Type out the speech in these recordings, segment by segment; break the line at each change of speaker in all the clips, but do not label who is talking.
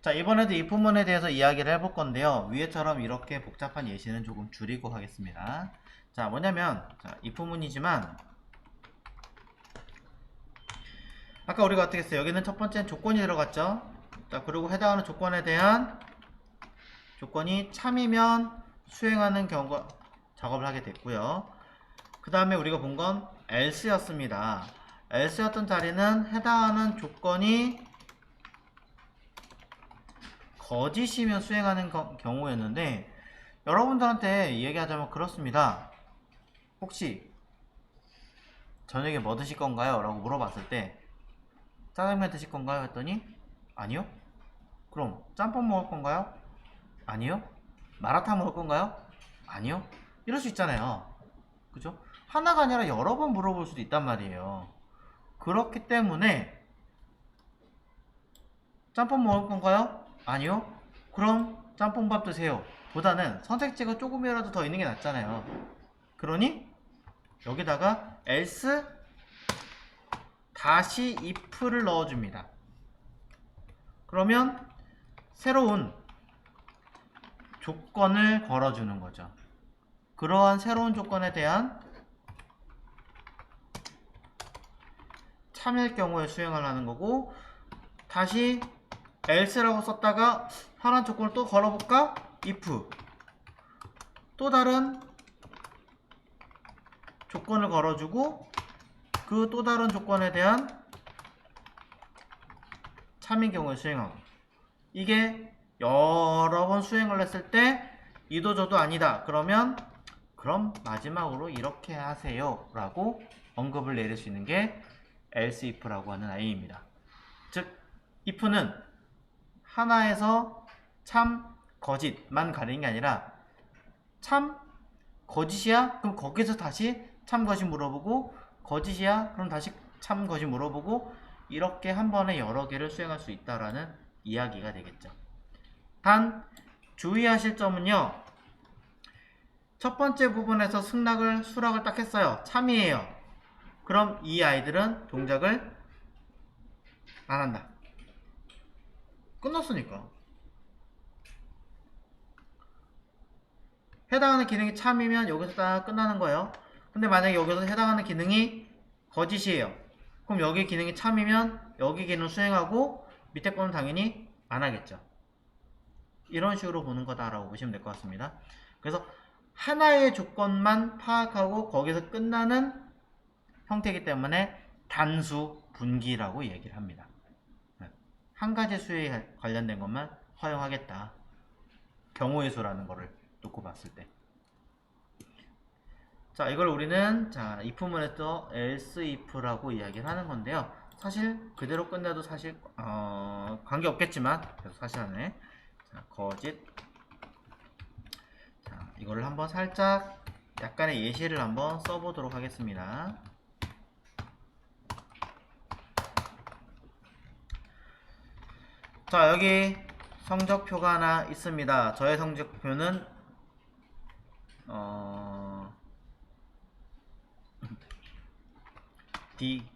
자, 이번에도 이 부분에 대해서 이야기를 해볼 건데요. 위에처럼 이렇게 복잡한 예시는 조금 줄이고 하겠습니다. 자, 뭐냐면, 자, 이 부분이지만, 아까 우리가 어떻게 했어요? 여기는 첫 번째는 조건이 들어갔죠? 자, 그리고 해당하는 조건에 대한 조건이 참이면 수행하는 경우가 작업을 하게 됐고요. 그 다음에 우리가 본 건 else였습니다. else였던 자리는 해당하는 조건이 거짓이면 수행하는 거- 경우였는데 여러분들한테 얘기하자면 그렇습니다. 혹시 저녁에 뭐 드실 건가요? 라고 물어봤을 때 짜장면 드실 건가요? 했더니 아니요. 그럼 짬뽕 먹을 건가요? 아니요. 마라탕 먹을 건가요? 아니요. 이럴 수 있잖아요. 그죠? 하나가 아니라 여러 번 물어볼 수도 있단 말이에요. 그렇기 때문에 짬뽕 먹을 건가요? 아니요. 그럼 짬뽕밥 드세요. 보다는 선택지가 조금이라도 더 있는 게 낫잖아요. 그러니 여기다가 else 다시 if를 넣어줍니다. 그러면 새로운 조건을 걸어주는 거죠. 그러한 새로운 조건에 대한 참일 경우에 수행을 하는 거고 다시 else라고 썼다가 하나의 조건을 또 걸어볼까? if. 또 다른 조건을 걸어주고 그 또 다른 조건에 대한 참인 경우에 수행하고. 이게 여러 번 수행을 했을 때 이도 저도 아니다. 그러면 그럼 마지막으로 이렇게 하세요. 라고 언급을 내릴 수 있는 게 else if라고 하는 아이입니다. 즉 if는 하나에서 참 거짓만 가리는 게 아니라 참 거짓이야? 그럼 거기서 다시 참 거짓 물어보고 거짓이야? 그럼 다시 참 거짓 물어보고 이렇게 한 번에 여러 개를 수행할 수 있다라는 이야기가 되겠죠. 단 주의하실 점은요. 첫 번째 부분에서 승낙을 수락을 딱 했어요. 참이에요. 그럼 이 아이들은 동작을 안 한다. 끝났으니까. 해당하는 기능이 참이면 여기서 딱 끝나는 거예요. 근데 만약에 여기서 해당하는 기능이 거짓이에요. 그럼 여기 기능이 참이면 여기 기능 수행하고 밑에 거는 당연히 안 하겠죠. 이런 식으로 보는 거다라고 보시면 될 것 같습니다. 그래서 하나의 조건만 파악하고 거기서 끝나는 형태이기 때문에 단수 분기라고 얘기를 합니다. 네. 한 가지 수에 관련된 것만 허용하겠다. 경우의 수라는 거를 놓고 봤을 때. 자, 이걸 우리는 자, if문에서 else if라고 이야기를 하는 건데요. 사실 그대로 끝내도 사실 어, 관계 없겠지만 사실 안에 자, 거짓 자, 이거를 한번 살짝 약간의 예시를 한번 써보도록 하겠습니다. 자, 여기 성적표가 하나 있습니다. 저의 성적표는 어 D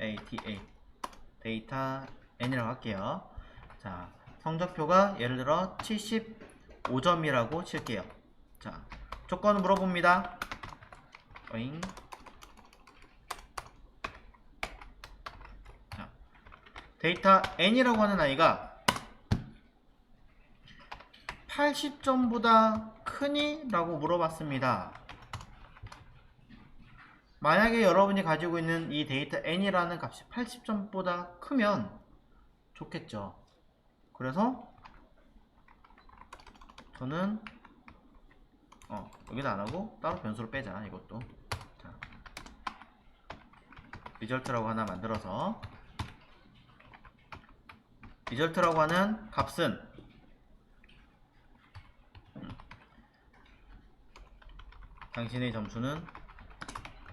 A T A 데이터 N이라고 할게요. 자, 성적표가 예를 들어 75점이라고 칠게요. 자, 조건을 물어봅니다. 어잉. 데이터 N이라고 하는 아이가 80점보다 크니? 라고 물어봤습니다. 만약에 여러분이 가지고 있는 이 데이터 n이라는 값이 80점보다 크면 좋겠죠. 그래서 저는 어 여기다 안 하고 따로 변수로 빼자 이것도 자 리절트라고 하나 만들어서 리절트라고 하는 값은 음, 당신의 점수는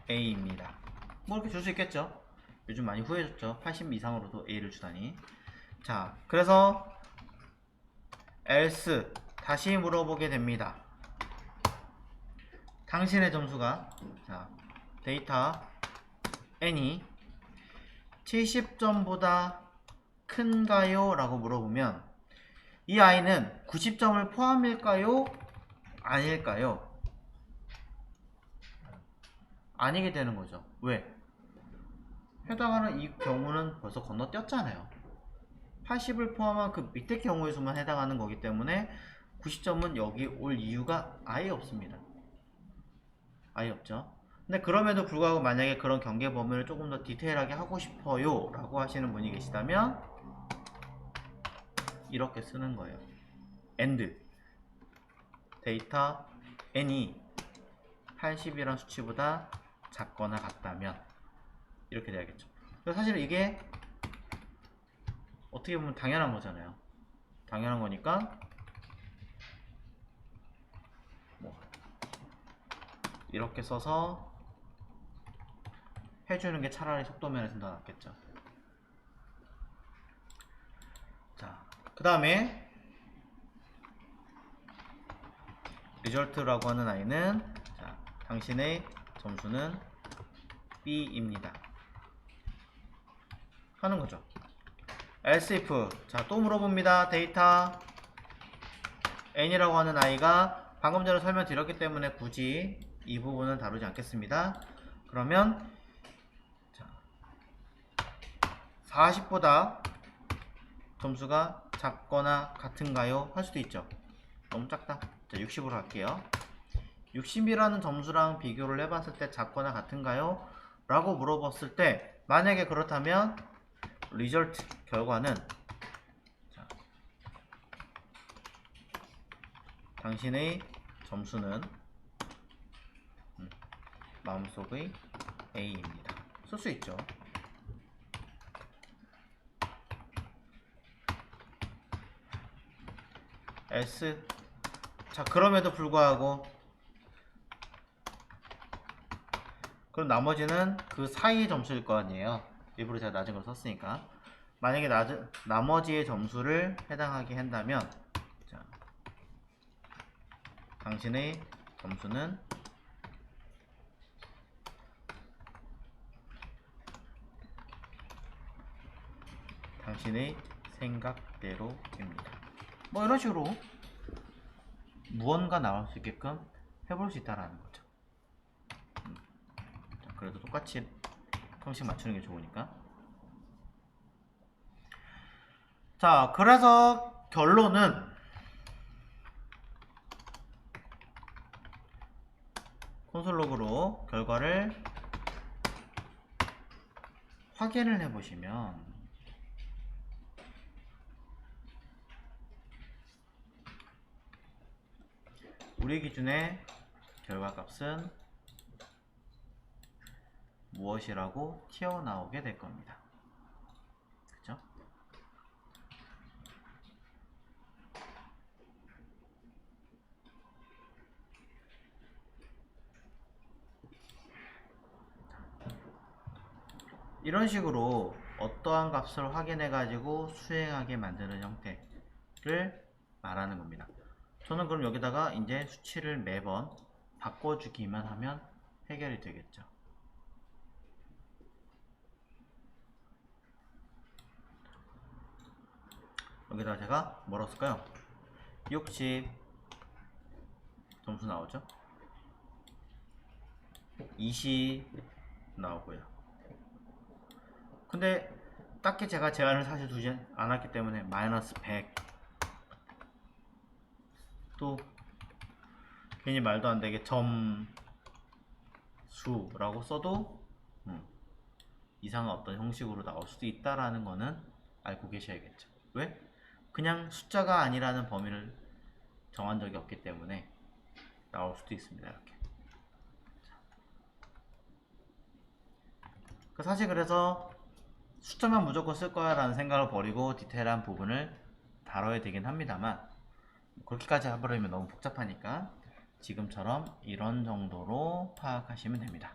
A입니다. 뭐 이렇게 줄 수 있겠죠? 요즘 많이 후회해줬죠. 80 이상으로도 A를 주다니. 자, 그래서 else 다시 물어보게 됩니다. 당신의 점수가 자 데이터 n이 70점보다 큰가요? 라고 물어보면 이 아이는 90점을 포함일까요? 아닐까요? 아니게 되는 거죠. 왜? 해당하는 이 경우는 벌써 건너뛰었잖아요. 80을 포함한 그 밑에 경우의 수만 해당하는 거기 때문에 90점은 여기 올 이유가 아예 없습니다. 아예 없죠. 근데 그럼에도 불구하고 만약에 그런 경계 범위를 조금 더 디테일하게 하고 싶어요 라고 하시는 분이 계시다면 이렇게 쓰는 거예요. and 데이터 n이 80이란 수치보다 작거나 같다면 이렇게 돼야겠죠. 사실 이게 어떻게 보면 당연한 거잖아요. 당연한 거니까 뭐 이렇게 써서 해주는 게 차라리 속도면에서 더 낫겠죠. 자, 그 다음에 리절트라고 하는 아이는 자, 당신의 점수는 B입니다. 하는 거죠. else if 자, 또 물어봅니다. 데이터 n이라고 하는 아이가 방금 전에 설명드렸기 때문에 굳이 이 부분은 다루지 않겠습니다. 그러면 자, 40보다 점수가 작거나 같은가요? 할 수도 있죠. 너무 작다. 자, 60으로 할게요. 60이라는 점수랑 비교를 해봤을 때 작거나 같은가요? 라고 물어봤을 때 만약에 그렇다면 리절트 결과는 자, 당신의 점수는 음, 마음속의 A입니다. 쓸 수 있죠. S. 자 그럼에도 불구하고 그럼 나머지는 그 사이의 점수일 거 아니에요. 일부러 제가 낮은 걸 썼으니까. 만약에 낮은 나머지의 점수를 해당하게 한다면 자, 당신의 점수는 당신의 생각대로입니다. 뭐 이런 식으로 무언가 나올 수 있게끔 해볼 수 있다라는 거죠. 음. 자, 그래도 똑같이 형식 맞추는 게 좋으니까. 자, 그래서 결론은 콘솔 로그로 결과를 확인을 해보시면 우리 기준의 결과값은 무엇이라고 튀어나오게 될 겁니다. 그죠? 이런 식으로 어떠한 값을 확인해 가지고 수행하게 만드는 형태를 말하는 겁니다. 저는 그럼 여기다가 이제 수치를 매번 바꿔주기만 하면 해결이 되겠죠. 여기다 제가 뭐라고 쓸까요? 60 점수 나오죠? 20 나오고요. 근데 딱히 제가 제한을 사실 두지 않았기 때문에 마이너스 100 또 괜히 말도 안 되게 점수라고 써도 음, 이상한 어떤 형식으로 나올 수도 있다라는 거는 알고 계셔야겠죠. 왜? 그냥 숫자가 아니라는 범위를 정한 적이 없기 때문에 나올 수도 있습니다. 이렇게. 그 사실 그래서 숫자만 무조건 쓸 거야 라는 생각을 버리고 디테일한 부분을 다뤄야 되긴 합니다만 그렇게까지 해버리면 너무 복잡하니까 지금처럼 이런 정도로 파악하시면 됩니다.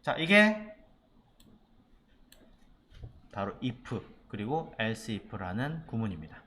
자, 이게 바로 if 그리고 else if라는 구문입니다.